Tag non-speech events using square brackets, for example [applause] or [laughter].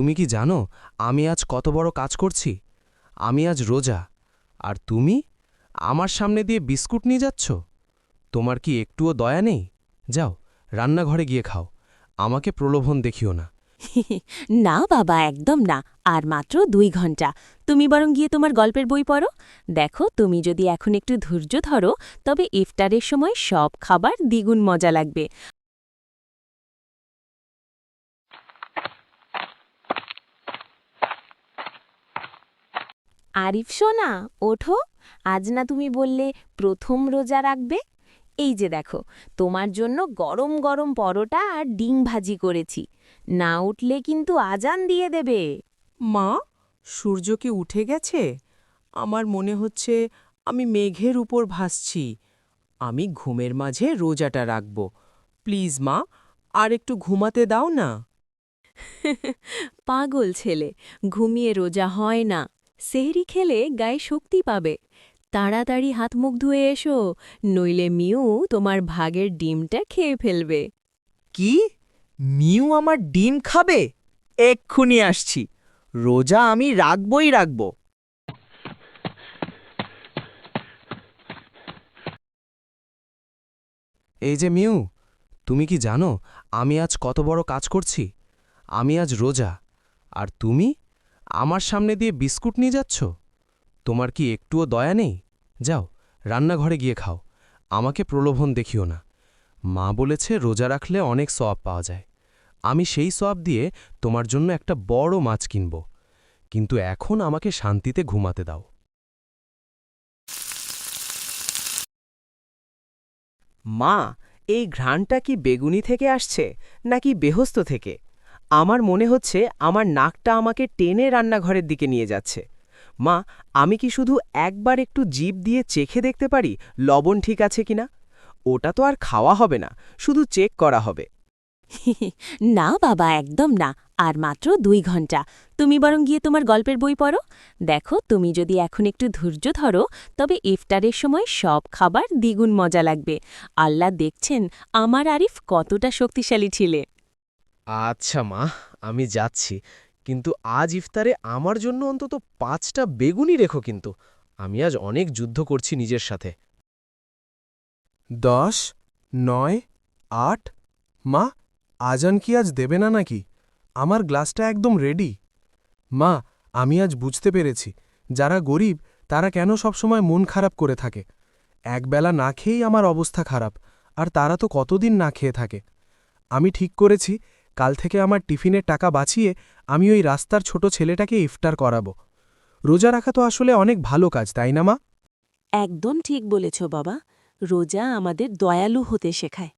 তুমি কি জানো আমি আজ কত বড় কাজ করছি? আমি আজ রোজা। আর তুমি? আমার সামনে দিয়ে বিস্কুট নিয়ে যাচ্ছ? তোমার কি একটুও দয়া নেই? যাও, রান্নাঘরে গিয়ে খাও। আমাকে প্রলোভন দেখিও না। [laughs] না বাবা, একদম না। আর মাত্র দুই ঘণ্টা। তুমি বরং গিয়ে তোমার গল্পের বই পড়ো। দেখো, তুমি যদি এখন একটু ধৈর্য ধরো, তবে ইফতারের সময় সব খাবার দ্বিগুণ মজা লাগবে। আরিফ সোনা ওঠো। আজ না তুমি বললে প্রথম রোজা রাখবে? এই যে দেখো তোমার জন্য গরম গরম পরোটা আর ডিম ভাজি করেছি। না উঠলে কিন্তু আজান দিয়ে দেবে। মা সূর্য কি উঠে গেছে? আমার মনে হচ্ছে আমি মেঘের উপর ভাসছি। আমি ঘুমের মাঝে রোজাটা রাখব। প্লিজ মা আর একটু ঘুমাতে দাও না। [laughs] পাগল ছেলে ঘুমিয়ে রোজা হয় না। সেহরি খেলে গায়ে শক্তি পাবে। তাড়াতাড়ি হাত মুখ ধুয়ে এসো নইলে মিউ তোমার ভাগের ডিমটা খেয়ে ফেলবে। কি? মিউ আমার ডিম খাবে? এক্ষুনি আসছি। রোজা আমি রাখবই রাখব। এই যে মিউ তুমি কি জানো আমি আজ কত বড় কাজ করছি? আমি আজ রোজা আর তুমি? আমার সামনে দিয়ে বিস্কুট নিয়ে যাচ্ছ? তোমার কি একটুও দয়া নেই? যাও, রান্নাঘরে গিয়ে খাও। আমাকে প্রলোভন দেখিও না। মা বলেছে, রোজা রাখলে অনেক সওয়াব পাওয়া যায়। আমি সেই সওয়াব দিয়ে তোমার জন্য একটা বড় মাছ কিনব। কিন্তু এখন আমাকে শান্তিতে ঘুমাতে দাও। মা, এই ঘ্রাণটা কি বেগুনি থেকে আসছে, নাকি বেহস্ত থেকে? আমার মনে হচ্ছে আমার নাকটা আমাকে টেনে রান্নাঘরের দিকে নিয়ে যাচ্ছে। মা, আমি কি শুধু একবার একটু জিভ দিয়ে চেখে দেখতে পারি লবণ ঠিক আছে কিনা? ওটা তো আর খাওয়া হবে না, শুধু চেক করা হবে। [laughs] না বাবা, একদম না, আর মাত্র দুই ঘণ্টা। তুমি বরং গিয়ে তোমার গল্পের বই পড়ো। দেখো, তুমি যদি এখন একটু ধৈর্য ধরো, তবে ইফতারের সময় সব খাবার দ্বিগুণ মজা লাগবে। আল্লাহ দেখছেন আমার আরিফ কতটা শক্তিশালী ছিলে। আচ্ছা মা, আমি যাচ্ছি। কিন্তু আজ ইফতারে আমার জন্য অন্তত পাঁচটা বেগুনি রেখো কিন্তু। আমি আজ অনেক যুদ্ধ করছি নিজের সাথে। দশ, নয়, আট? মা, আজান কি আজ দেবে না নাকি? আমার গ্লাসটা একদম রেডি মা, আমি আজ বুঝতে পেরেছি। যারা গরিব, তারা কেন সবসময় মন খারাপ করে থাকে? একবেলা না খেয়েই আমার অবস্থা খারাপ। আর তারা তো কতদিন না খেয়ে থাকে? আমি ঠিক করেছি কাল থেকে আমার টিফিনের টাকা বাঁচিয়ে আমি ওই রাস্তার ছোট ছেলেটাকে ইফতার করাব। রোজা রাখা তো আসলে অনেক ভালো কাজ, তাই না মা? একদম ঠিক বলেছ বাবা। রোজা আমাদের দয়ালু হতে শেখায়।